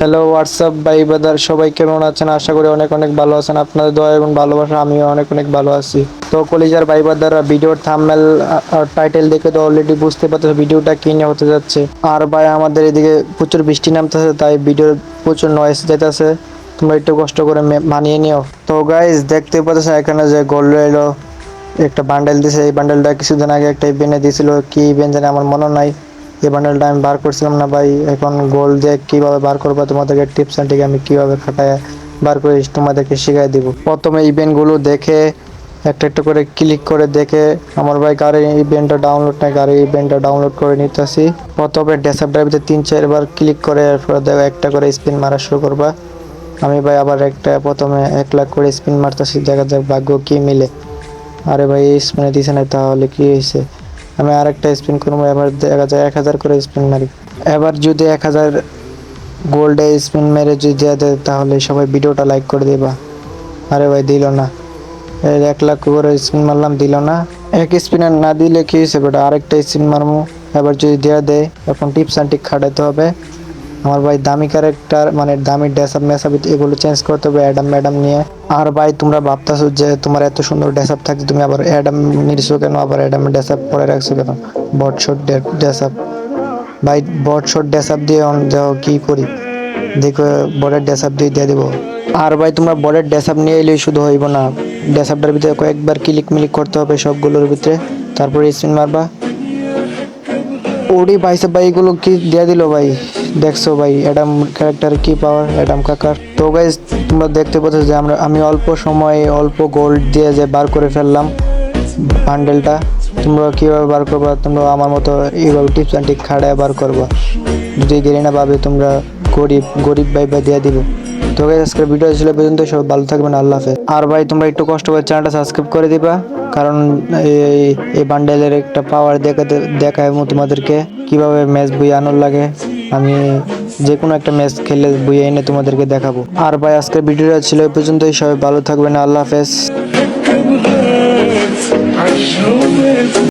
Hello WhatsApp ভাই বাদার সবাই কেমন আছেন? আশা করি অনেক অনেক ভালো আছেন। আপনাদের দয়া এবং ভালোবাসা, আমিও অনেক অনেক ভালো আছি। তো কলিজার ভাই বাদার ভিডিওর আর টাইটেল দেখে তো অলরেডি বুঝতে পারতেছে ভিডিওটা কি নিয়ে হতে যাচ্ছে। আর ভাই, আমাদের এদিকে প্রচুর বৃষ্টি নামতেছে, তাই ভিডিওর প্রচুর নয়েস যেতেছে তোমরা একটু কষ্ট করে মানিয়ে নিও। তো গাইজ দেখতে পাচ্ছ এখানে যে গোল্ড এলো, একটা বান্ডেল দিছে। এই বান্ডেলটা কিছুদিন আগে একটা ইভেন্টে দিয়েছিল। কি ইভেন্ট জানি আমার মনে নাই। এই বান্ডেলটা আমি বার করছিলাম না ভাই। এখন গোল দিয়ে কীভাবে বার করব, তোমাদেরকে টিপস অ্যান্ড আমি কীভাবে খাটায় বার করে তোমাদেরকে শিখাই দিব। প্রথমে ইভেন্টগুলো দেখে, একটা একটা করে ক্লিক করে দেখে, আমার ভাই কারে ইভেন্টটা ডাউনলোড নাই কারে ইভেন্টটা ডাউনলোড করে নিতেছি। প্রথমে ডেসঅ্যাপ ড্রাইভে তিন চারবার ক্লিক করে, এরপরে দেখো একটা করে স্পিন মারা শুরু করবা। আমি ভাই আবার একটা, প্রথমে এক লাখ করে স্পিন মারতেছি, দেখা যাক ভাগ্য কী মিলে। আরে ভাই স্পিনে দিছে না তাহলে কী হয়েছে? আমি আরেকটা স্পিন করব, এবার দেখা যায় এক হাজার করে স্পিন মারি। এবার যদি এক হাজার গোল্ডে স্পিন মেরে যদি দেওয়া দেয়, তাহলে সবাই ভিডিওটা লাইক করে দেবা। আরে ভাই, দিল না। এক লাখ করে স্পিন মারলাম, দিল না। এক স্পিনার না দিলে কী বেটা? আরেকটা স্পিন মারবো এবার যদি দেওয়া দেয়, এখন টিপস অ্যান্ড টিক খাটাতে হবে। আমার ভাই দামি ক্যারেক্টার মানে দামি ড্রেসআপ মেসআপ এগুলো চেঞ্জ করতে হবে অ্যাডাম ম্যাডাম নিয়ে। আর ভাই, তোমরা ভাবতেছো যে তোমার এত সুন্দর ড্রেসআপ থাকছে, তুমি আবার অ্যাডাম নিচ্ছো কেন? আবার অ্যাডাম ড্রেসআপ পরে রাখছো কেন? বট শট ড্রেসআপ ভাই বট শট ড্রেসআপ দিয়ে যাও, কি করি? দেখো বডের ড্রেসআপ দিয়ে দিয়ে দেবো। আর ভাই, তোমরা বডের ড্রেসআপ নিয়ে এলেই শুধু হইব না। ড্রেসআপটার ভিতরে কয়েকবার ক্লিক মিলিক করতে হবে সবগুলোর ভিতরে। তারপরে স্পিন মারবা। ওডি ভাইসে ভাই এগুলো কি দিয়ে দিল ভাই? দেখছ ভাই অ্যাডাম ক্যারেক্টার কি পাওয়ার অ্যাডাম কাকার। তো গাইজ তোমরা দেখতে পাচ্ছ যে আমরা আমি অল্প সময়ে অল্প গোল্ড দিয়ে যে বার করে ফেললাম বান্ডেলটা তোমরা কীভাবে বার করবা? তোমরা আমার মতো এইভাবে টিপস অ্যান্ড টিক খাড়ায় বার করবা। যদি গেলে না পাবে, তোমরা গরিব গরিব ভাই ভাই দিয়ে দিব। তো গাইজ আজকের ভিডিও ছিল পর্যন্ত সব ভালো থাকবেন, আল্লাহ হাফেজ। আর ভাই, তোমরা একটু কষ্ট করে চ্যানেলটা সাবস্ক্রাইব করে দিবা, কারণ এই বান্ডেলের একটা পাওয়ার দেখাতে দেখায় তোমাদেরকে। কীভাবে ম্যাচ বই আনোর লাগে আমি যে কোনো একটা ম্যাচ খেলে বইয়ে এনে তোমাদেরকে দেখাবো আর ভাই আজকের ভিডিওটা ছিল এই পর্যন্তই সবাই ভালো থাকবেন আল্লাহ হাফেজ